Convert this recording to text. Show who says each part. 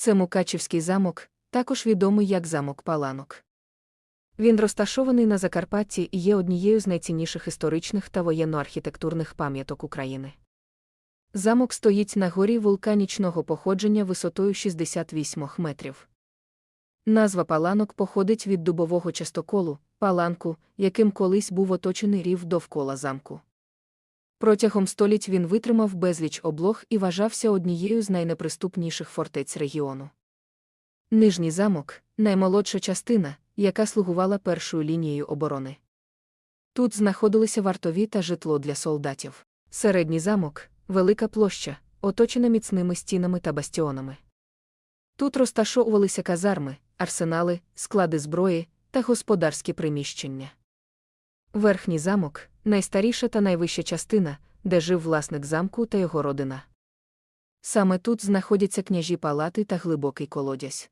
Speaker 1: Це Мукачівський замок, також відомий як замок Паланок. Він розташований на Закарпатті і є однією з найцінніших історичних та воєнно-архітектурних пам'яток України. Замок стоїть на горі вулканічного походження висотою 68 метрів. Назва паланок походить від дубового частоколу, паланку, яким колись був оточений рів довкола замку. Протягом століть він витримав безліч облог і вважався однією з найнеприступніших фортець регіону. Нижній замок наймолодша частина, яка слугувала першою лінією оборони. Тут знаходилися вартові та житло для солдатів. Середній замок велика площа, оточена міцними стінами та бастіонами. Тут розташовувалися казарми, арсенали, склади зброї та господарські приміщення. Верхній замок найстаріша та найвища частина, де жив власник замку та його родина. Саме тут знаходяться княжі палати та глибокий колодязь.